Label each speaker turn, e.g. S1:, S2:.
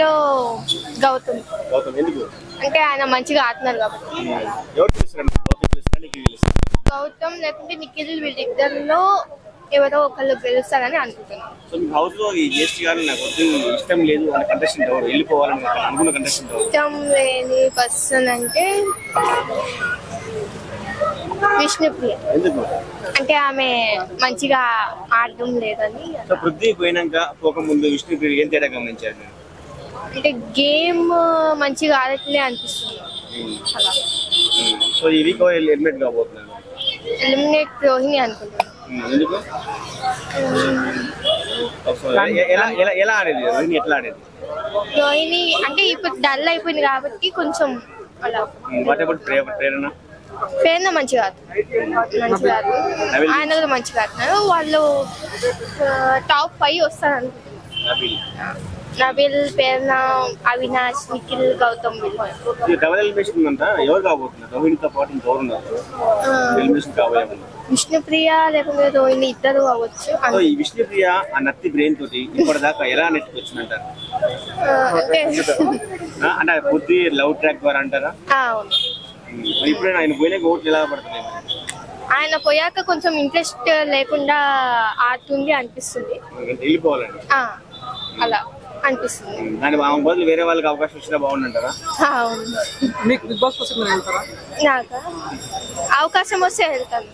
S1: లో గౌతమ్.
S2: గౌతమ్ ఎందుకు?
S1: అంటే ఆయన మంచిగా ఆడుతున్నారు కాబట్టి.
S2: ఎవరు గౌతమ్
S1: లేకుంటే నిఖిల్ వీళ్ళిద్దరిలో ఎవరో ఒకళ్ళు గెలుస్తారని అనుకుంటున్నాను.
S2: సో మీ హౌస్లో ఈ జేస్టీ గారు నాకు వద్దు ఇష్టం లేదు అనే కంటెస్టెంట్ ఎవరు? వెళ్ళిపోవాలని నాకు అనుకున్న కంటెస్టెంట్ ఎవరు?
S1: ఇష్టం లేని పర్సన్ అంటే విష్ణుప్రియ.
S2: ఎందుకు?
S1: అంటే ఆమె మంచిగా ఆడడం లేదని
S2: సో పృథ్వీ పోయినాక పోకముందు విష్ణు ఏం తేడా గమనించారు? మీరు
S1: అంటే గేమ్ మంచిగా ఆడట్లే అనిపిస్తుంది. అలా
S2: ఉమ్. సో ఈ వీక్ ఎలిమినేట్ కాబోతున్నాను
S1: ఎలిమినేట్ రోహిణి అనుకుంటున్నాను
S2: ఉమ్. ఎందుకు? సో ఎ- ఎలా ఎలా ఎలా ఆడేది? రోహిణి ఎట్లా ఆడేది?
S1: రోహిణి అంటే ఇప్పుడు డల్ అయిపోయింది కాబట్టి కొంచెం అలా.
S2: What about Prerana?
S1: పేరున మంచిగా మంచిగా ఆయన కూడా మంచిగా ఆడుతున్నారు. వాళ్ళు టాప్ ఫైవ్ వస్తారు అనుకుంటున్నారు
S2: నబీల్
S1: నబిల్ పేరున అవినాష్ నిఖిల్ గౌతమ్.
S2: ఈ డబుల్ ఎలిమినేషన్ ఉందంట. ఎవరు కాబోతున్నారు? రోహిణితో పాటు
S1: ఆ,
S2: ఎలిమినేషన్ కాబోయే
S1: విష్ణుప్రియ లేకుంటే రోహిణి ఇద్దరు అవ్వచ్చు
S2: ఈ విష్ణుప్రియ ఆ నత్తి బ్రెయిన్ తోటి ఇప్పటిదాకా ఎలా నెట్టుకొచ్చిందంటారు?
S1: ఆ, అంటే
S2: బుద్ధి లవ్ ట్రాక్ ద్వారా అంటారా? ఇప్పుడు ఆయన పోయినాక ఓట్లు ఎలా పడుతున్నాయి మరి?
S1: ఆయన పోయాక కొంచెం ఇంట్రెస్ట్ లేకుండా ఆడుతుంది అనిపిస్తుంది.
S2: వెళ్ళిపోవాలండి.
S1: అలా అనిపిస్తుంది.
S2: ఉమ్. దాని ఆమె బదులు వేరే వాళ్ళకి అవకాశం వచ్చినా బాగుందంటారా
S1: ఆ, అవును.
S3: మీకు బిగ్ బాస్ కోసం మీరు వెళ్తారా?
S1: నాకు? అవకాశం వస్తే వెళ్తాను.